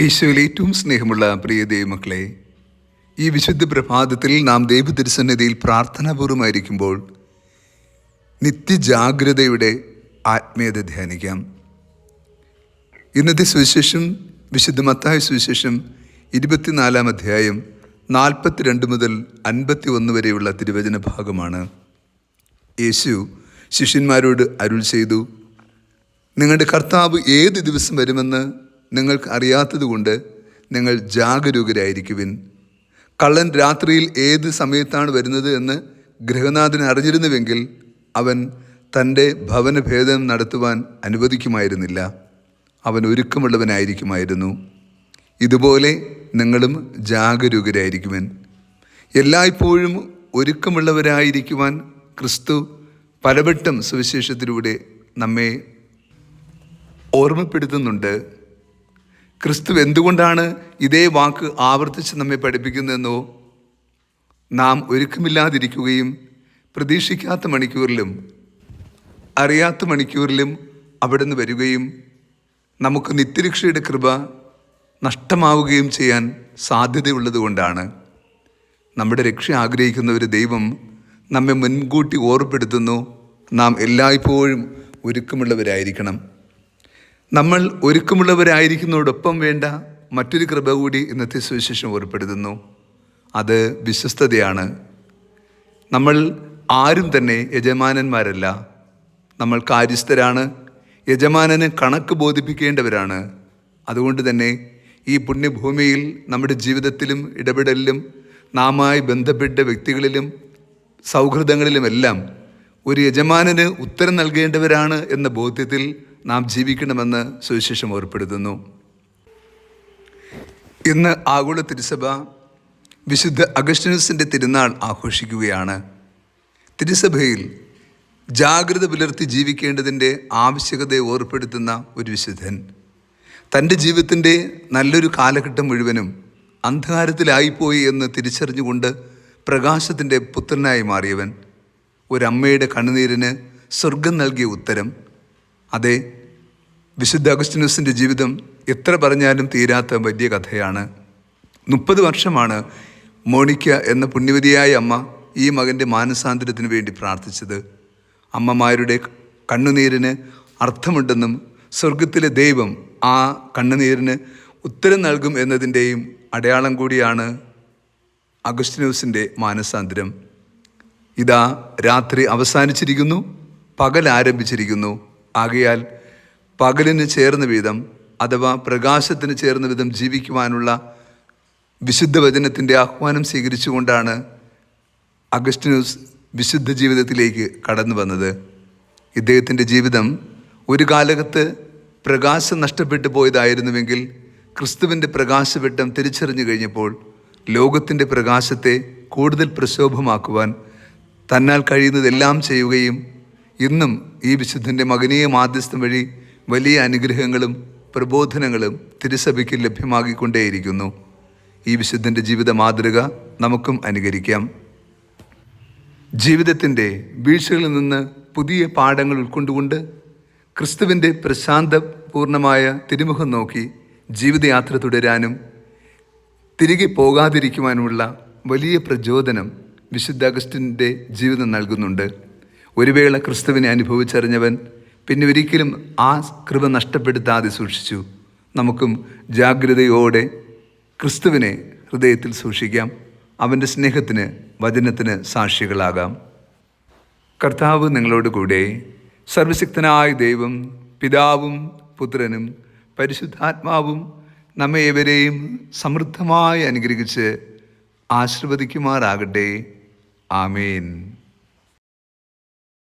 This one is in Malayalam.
ഈശോയിൽ ഏറ്റവും സ്നേഹമുള്ള പ്രിയ ദൈവമക്കളെ ഈ വിശുദ്ധ പ്രഭാതത്തിൽ നാം ദൈവതിരുസന്നിധിയിൽ പ്രാർത്ഥനാപൂർവമായിരിക്കുമ്പോൾ നിത്യജാഗ്രതയുടെ ആത്മീയത ധ്യാനിക്കാം. ഇന്നത്തെ സുവിശേഷം വിശുദ്ധ മത്തായ സുവിശേഷം ഇരുപത്തിനാലാം അധ്യായം നാൽപ്പത്തിരണ്ട് മുതൽ അൻപത്തി ഒന്ന് വരെയുള്ള തിരുവചന ഭാഗമാണ്. യേശു ശിഷ്യന്മാരോട് അരുൾ ചെയ്തു നിങ്ങളുടെ കർത്താവ് ഏത് ദിവസം വരുമെന്ന് നിങ്ങൾക്ക് അറിയാത്തതുകൊണ്ട് നിങ്ങൾ ജാഗരൂകരായിരിക്കുവിൻ. കള്ളൻ രാത്രിയിൽ ഏത് സമയത്താണ് വരുന്നത് എന്ന് ഗൃഹനാഥൻ അറിഞ്ഞിരുന്നുവെങ്കിൽ അവൻ തന്റെ ഭവനഭേദം നടത്തുവാൻ അനുവദിക്കുമായിരുന്നില്ല. അവൻ ഒരുക്കമുള്ളവനായിരിക്കുമായിരുന്നു. ഇതുപോലെ നിങ്ങളും ജാഗരൂകരായിരിക്കുവൻ. എല്ലായ്പ്പോഴും ഒരുക്കമുള്ളവരായിരിക്കുവാൻ ക്രിസ്തു പലവട്ടം സുവിശേഷത്തിലൂടെ നമ്മെ ഓർമ്മപ്പെടുത്തുന്നുണ്ട്. ക്രിസ്തു എന്തുകൊണ്ടാണ് ഇതേ വാക്ക് ആവർത്തിച്ച് നമ്മെ പഠിപ്പിക്കുന്നതെന്നോ? നാം ഒരുക്കമില്ലാതിരിക്കുകയും പ്രതീക്ഷിക്കാത്ത മണിക്കൂറിലും അറിയാത്ത മണിക്കൂറിലും അവിടുന്ന് വരികയും നമുക്ക് നിത്യരക്ഷയുടെ കൃപ നഷ്ടമാവുകയും ചെയ്യാൻ സാധ്യതയുള്ളതുകൊണ്ടാണ്. നമ്മുടെ രക്ഷ ആഗ്രഹിക്കുന്ന ഒരു ദൈവം നമ്മെ മുൻകൂട്ടി ഓർപ്പെടുത്തുന്നു. നാം എല്ലായ്പ്പോഴും ഒരുക്കമുള്ളവരായിരിക്കണം. നമ്മൾ ഒരുക്കമുള്ളവരായിരിക്കുന്നതോടൊപ്പം വേണ്ട മറ്റൊരു കൃപ കൂടി ഇന്നത്തെ സുവിശേഷം ഓർപ്പെടുത്തുന്നു അത് വിശ്വസ്തതയാണ്. നമ്മൾ ആരും തന്നെ യജമാനന്മാരല്ല. നമ്മൾ കാര്യസ്ഥരാണ്. യജമാനന് കണക്ക് ബോധിപ്പിക്കേണ്ടവരാണ്. അതുകൊണ്ട് തന്നെ ഈ പുണ്യഭൂമിയിൽ നമ്മുടെ ജീവിതത്തിലും ഇടപെടലിലും നാമായി ബന്ധപ്പെട്ട വ്യക്തികളിലും സൗഹൃദങ്ങളിലുമെല്ലാം ഒരു യജമാനന് ഉത്തരം നൽകേണ്ടവരാണ് എന്ന ബോധ്യത്തിൽ നാം ജീവിക്കണമെന്ന് സുവിശേഷം ഓർപ്പെടുത്തുന്നു. ഇന്ന് ആഗോള തിരുസഭ വിശുദ്ധ അഗസ്റ്റിനസിന്റെ തിരുനാൾ ആഘോഷിക്കുകയാണ്. തിരുസഭയിൽ ജാഗ്രത പുലർത്തി ജീവിക്കേണ്ടതിന്റെ ആവശ്യകതയെ ഓർപ്പെടുത്തുന്ന ഒരു വിശുദ്ധൻ. തന്റെ ജീവിതത്തിന്റെ നല്ലൊരു കാലഘട്ടം മുഴുവനും അന്ധകാരത്തിലായിപ്പോയി എന്ന് തിരിച്ചറിഞ്ഞുകൊണ്ട് പ്രകാശത്തിന്റെ പുത്രനായി മാറിയവൻ. ഒരമ്മയുടെ കണ്ണുനീരിന് സ്വർഗം നൽകിയ ഉത്തരം അതെ വിശുദ്ധ അഗസ്റ്റിനസിന്റെ ജീവിതം എത്ര പറഞ്ഞാലും തീരാത്ത വലിയ കഥയാണ്. മുപ്പത് വർഷമാണ് മോണിക്ക എന്ന പുണ്യവതിയായ അമ്മ ഈ മകന്റെ മാനസാന്തരത്തിന് വേണ്ടി പ്രാർത്ഥിച്ചത്. അമ്മമാരുടെ കണ്ണുനീരിന് അർത്ഥമുണ്ടെന്നും സ്വർഗത്തിലെ ദൈവം ആ കണ്ണുനീരിന് ഉത്തരം നൽകും എന്നതിന്റെയും അടയാളം കൂടിയാണ് അഗസ്റ്റിനോസിന്റെ മാനസാന്തരം. ഇതാ രാത്രി അവസാനിച്ചിരിക്കുന്നു പകൽ ആരംഭിച്ചിരിക്കുന്നു. ആകയാൽ പകലിന് ചേർന്ന വിധം അഥവാ പ്രകാശത്തിന് ചേർന്ന വിധം ജീവിക്കുവാനുള്ള വിശുദ്ധ വചനത്തിന്റെ ആഹ്വാനം സ്വീകരിച്ചുകൊണ്ടാണ് അഗസ്റ്റിനൂസ് വിശുദ്ധ ജീവിതത്തിലേക്ക് കടന്നു വന്നത്. ഇദ്ദേഹത്തിന്റെ ജീവിതം ഒരു കാലത്ത് പ്രകാശം നഷ്ടപ്പെട്ടു പോയതായിരുന്നുവെങ്കിൽ ക്രിസ്തുവിന്റെ പ്രകാശവെട്ടം തിരിച്ചറിഞ്ഞു കഴിഞ്ഞപ്പോൾ ലോകത്തിന്റെ പ്രകാശത്തെ കൂടുതൽ പ്രശോഭമാക്കുവാൻ തന്നാൽ കഴിയുന്നതെല്ലാം ചെയ്യുകയും ഇന്നും ഈ വിശുദ്ധന്റെ മകനീയ മാധ്യസ്ഥം വഴി വലിയ അനുഗ്രഹങ്ങളും പ്രബോധനങ്ങളും തിരുസഭയ്ക്ക് ലഭ്യമാകിക്കൊണ്ടേയിരിക്കുന്നു. ഈ വിശുദ്ധന്റെ ജീവിത മാതൃക നമുക്കും അനുകരിക്കാം. ജീവിതത്തിന്റെ വീഴ്ചകളിൽ നിന്ന് പുതിയ പാഠങ്ങൾ ഉൾക്കൊണ്ടുകൊണ്ട് ക്രിസ്തുവിന്റെ പ്രശാന്തപൂർണമായ തിരുമുഖം നോക്കി ജീവിതയാത്ര തുടരാനും തിരികെ പോകാതിരിക്കുവാനുമുള്ള വലിയ പ്രചോദനം വിശുദ്ധ അഗസ്റ്റിന്റെ ജീവിതം നൽകുന്നുണ്ട്. ഒരു വേള ക്രിസ്തുവിനെ അനുഭവിച്ചറിഞ്ഞവൻ പിന്നെ ഒരിക്കലും ആ കൃപ നഷ്ടപ്പെടുത്താതെ സൂക്ഷിച്ചു. നമുക്കും ജാഗ്രതയോടെ ക്രിസ്തുവിനെ ഹൃദയത്തിൽ സൂക്ഷിക്കാം. അവന്റെ സ്നേഹത്തിന് വചനത്തിന് സാക്ഷികളാകാം. കർത്താവ് നിങ്ങളോട് കൂടെ സർവശക്തനായ ദൈവം പിതാവും പുത്രനും പരിശുദ്ധാത്മാവും നമ്മെ ഏവരെയും സമൃദ്ധമായി അനുഗ്രഹിച്ച് ആശീർവദിക്കുമാറാകട്ടെ. ആമേൻ.